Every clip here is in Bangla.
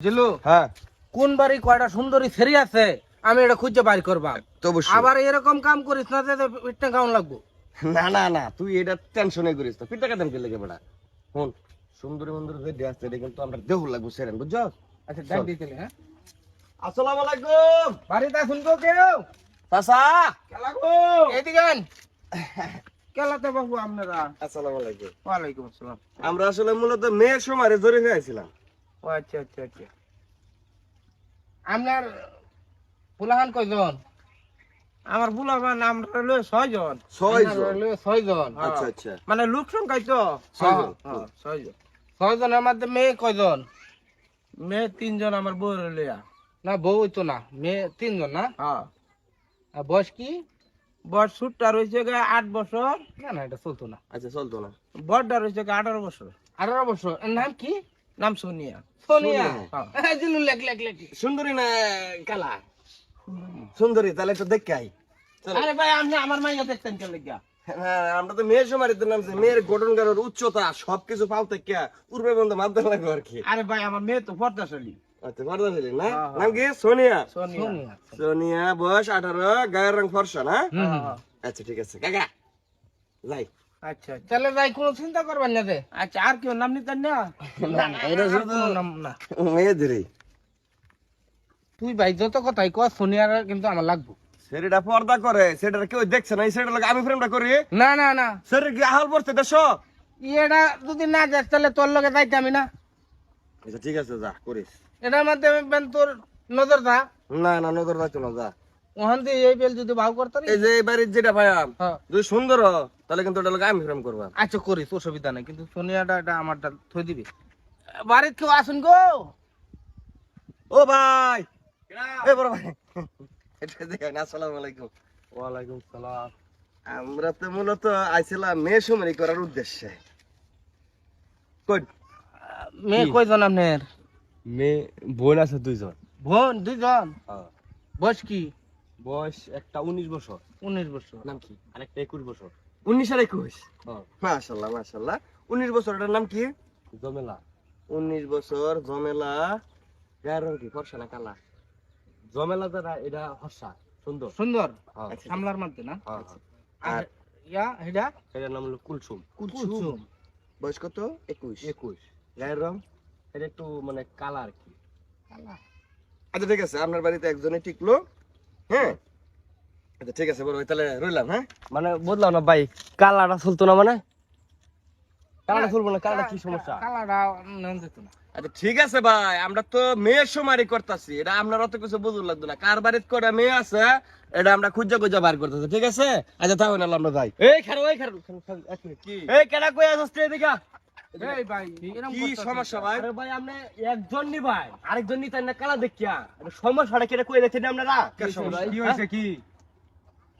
জিলু হ্যাঁ। কোন বাড়ি কয়টা সুন্দরী ছেড়ে আছে আমি এটা খুঁজে বাড়ি করবা তো অবশ্যই। আবার এরকম কাম করিস না যে পিঠটা কেমন লাগবো? না না না তুই এটা টেনশনে করিস না। পিঠা কাটাম কে লেগে বেড়া? হন সুন্দরী মন্দির যে ডে আছে এটা কিন্তু আমরা দেহ লাগবো সেরেন বুঝছ? আচ্ছা দেখ দিতে হ্যাঁ? আসসালামু আলাইকুম। বাড়িতে শুনব কেউ? চাচা। কেলা গো? এদিকে। কেলাতে বাবু আপনারা। আসসালামু আলাইকুম। ওয়ালাইকুম আসসালাম। আমরা আসলে মূলত মেয়ের সমারে জড়ি হয়ে আছিলাম। ও আচ্ছা আচ্ছা আচ্ছা। আপনার পুলাহান কয়জন? আমার পুলাহান আমরা হলো ছয়জন। ছয়জন? আমরা হলো ছয়জন। হ্যাঁ। আচ্ছা। আচ্ছা মানে লোক সংখ্যাই তো? ছয়জন। হ্যাঁ, ছয়জন। ছয়জনের মধ্যে মেয়ে কয়জন? মেয়ে তিনজন আমার বউ লইয়া না বউ তো না মেয়ে তিনজন না? হ্যাঁ। আর বয়স কি? বয়স ছুটটা রয়েছে গে আট বছর। না না এটা চলতো না। আচ্ছা চলতো না। বড়টা রয়েছে গে আঠারো বছর। আঠারো বছর। এর নাম কি? নাম সোনিয়া। সোনিয়া। হ্যাঁ। জিলু লেখ লেখ লেখ। সুন্দরী না কালা? সুন্দরী। তাহলে তো দেখাই আরে ভাই আপনি আমার মাইয়া দেখতেন কেন হ্যাঁ, আমরা তো মেয়ের সময় নামছে। মেয়ের গঠন কারোর উচ্চতা সবকিছু পাওতে কে? পূর্বে বন্ধু মাধ্যম লাগবে আর কি। আরে ভাই আমার মেয়ে তো পর্দাশালী আচ্ছা পর্দা ছিলেন না? হ্যাঁ, হ্যাঁ। নাম কি? সোনিয়া? সোনিয়া। সোনিয়া বয়স আঠারো গায়ের রং ফর্সা না? হ্যাঁ, আচ্ছা ঠিক আছে। কাকা যাই। আচ্ছা তাহলে যাই কোনো চিন্তা করবেন না আচ্ছা আর কেউ নাম নিতেন না এটা শুধু নাম না। মেয়েদেরই। তুই ভাই যত কথাই সোনিয়ার কিন্তু আমার লাগবো। সেটা পর্দা করে সেটা কেউ দেখছে না সেটা লাগে আমি ফ্রেমটা করি? না না না। সেটা কি আহাল পড়ছে দেশ? এটা যদি না যাস তাহলে তোর লগে যাইতে আমি না। আচ্ছা ঠিক আছে যা করিস। এটার মাধ্যমে তোর নজর দা। না না নজর রাখছো না যা। ওখান দিয়ে এই বেল যদি ভাও করতে এই যে এই বাড়ির যেটা ভাইয়াম হ্যাঁ। যদি সুন্দর হ, তাহলে কিন্তু ওটা লাগে আমি ফ্রেম করব আচ্ছা করিস অসুবিধা নেই কিন্তু সোনিয়াটা এটা আমারটা থই দিবি। বাড়িতে কেউ আসুন গো? ও ভাই! এ বড় ভাই। এটা দেখেন আসসালামু আলাইকুম। ওয়ালাইকুম সালাম। আমরা তো মূলত আইছিলাম মেসুমারি করার উদ্দেশ্যে। কই? মেয়ে কয়জন আপনার? মেয়ে বোন আছে দুইজন। বোন দুইজন? হ্যাঁ। বয়স কি? বয়স একটা উনিশ বছর। উনিশ বছর। নাম কি? আর একটা একুশ বছর। উনিশ আর একুশ। হ্যাঁ। মাশাল্লাহ মাশাল্লাহ। উনিশ বছর এটার নাম কি? জমেলা। উনিশ বছর জমেলা। গায়ের রং কি? ফর্সা না কালা? জমেলা দ্বারা এটা হর্ষা সুন্দর। সুন্দর? হ্যাঁ। আচ্ছা। সামলার মধ্যে না? হ্যাঁ, আর আর ইয়া এটা এটার নাম হলো কুলসুম। কুলসুম। বয়স কত? একুশ। একুশ। গায়ের রং? এটা একটু মানে কালা আর কি। কালা। আচ্ছা ঠিক আছে। আপনার বাড়িতে একজনে টিকলো। হ্যাঁ? আচ্ছা ঠিক আছে বড় ভাই তাহলে রইলাম হ্যাঁ? মানে বুঝলাম না ভাই কালাটা চলতো না মানে? কালাটা চলবো না কালাটা কি সমস্যা? কালাটা নেন যেত না। আচ্ছা ঠিক আছে ভাই আমরা তো মেয়ের সুমারি করতেছি এটা আপনার অত কিছু বুঝুন লাগতো না। কার বাড়িতে কটা মেয়ে আছে এটা আমরা খুঁজা খুঁজা বার করতেছি ঠিক আছে? আচ্ছা তাহলে আমরা যাই। এই খারো এই খারো কি? এই কেডা কই আসছ তুই এদিকে এই ভাই কি সমস্যা ভাই? আরে ভাই আপনি একজন নি ভাই আরেকজন নি তাই না কালা দেখিয়া? সমস্যাটা কেটে কই রেখেছেন আপনারা কি সমস্যা? কি হইছে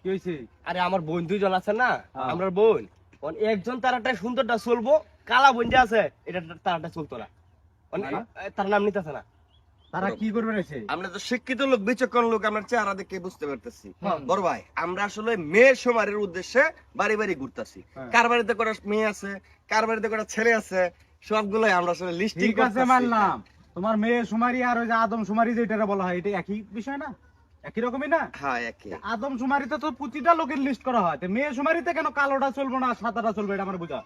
কি আরে আমার বোন দুইজন আছে না আমার বোন। একজন তারাটা সুন্দরটা চলবো কালা বোন যে আছে এটা তারাটা চলতো না। তার নাম নিতেছে না। তারা কি করবে আমরা তো শিক্ষিত লোক বিচক্ষণ লোক আমরা চেহারা দেখে বুঝতে পারতেছি। হ্যাঁ। বড় ভাই আমরা আসলে মেয়ের সমারের উদ্দেশ্যে বাড়ি বাড়ি ঘুরতেছি। হ্যাঁ। কার বাড়িতে কটা মেয়ে আছে কার বাড়িতে কটা ছেলে আছে সবগুলোই আমরা আসলে লিস্টিং ঠিক আছে মানলাম। তোমার মেয়ে সুমারি আর ওই যে আদম সুমারি যেটা বলা হয় এটা একই বিষয় না? একই রকমই না হ্যাঁ একই আদম সুমারিতে তো প্রতিটা লোকের লিস্ট করা হয় মেয়ে সুমারিতে কেন কালোটা চলবো না সাদাটা চলবে এটা আমার বোঝা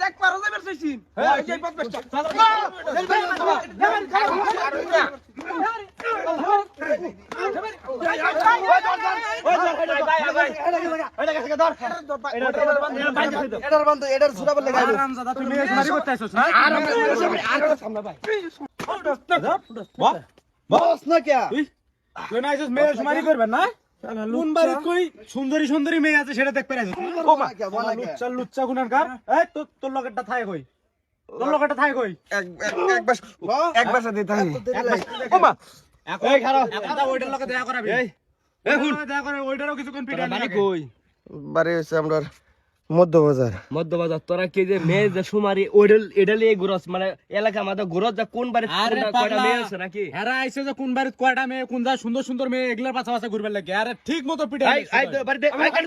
দেখ পারো যাবে চাইছি এই যে বদমাশটা হারামজাদা, তুই মেয়ে সুমারি করতে আসছিস না? বল, বস না ক্যা? তুই না আইছিস মেয়ে সুমারি করবেন না? কোন বাড়িত কই সুন্দরী সুন্দরী মেয়ে আছে সেটা দেখতে? লুচ্চা লুচ্চা গুনারগার। এই, তোর তোর লগেরটা থাই কই? তোর লগেরটা থাই কই? এক এক- এক বাস এক বাসা খারাপ, একটা ওইটার লগে দেখা করাবি। বাড়ি হয়েছে আমরা মধ্যবাজার মধ্যবাজার তোরা কি যে মেয়ে যে সুমারি ওইডাল এটা লিয়ে ঘুরস মানে এলাকা আমাদের ঘুরস যা কোন বাড়ি আরে কয়টা মেয়ে আছে নাকি হেরা আইছে যে কোন বাড়িত কয়টা মেয়ে কোন যা সুন্দর সুন্দর মেয়ে এগুলার পাছা পাছা ঘুরবার লাগে আরে ঠিক মতো পিটে আই আই বাড়িতে আই কাটে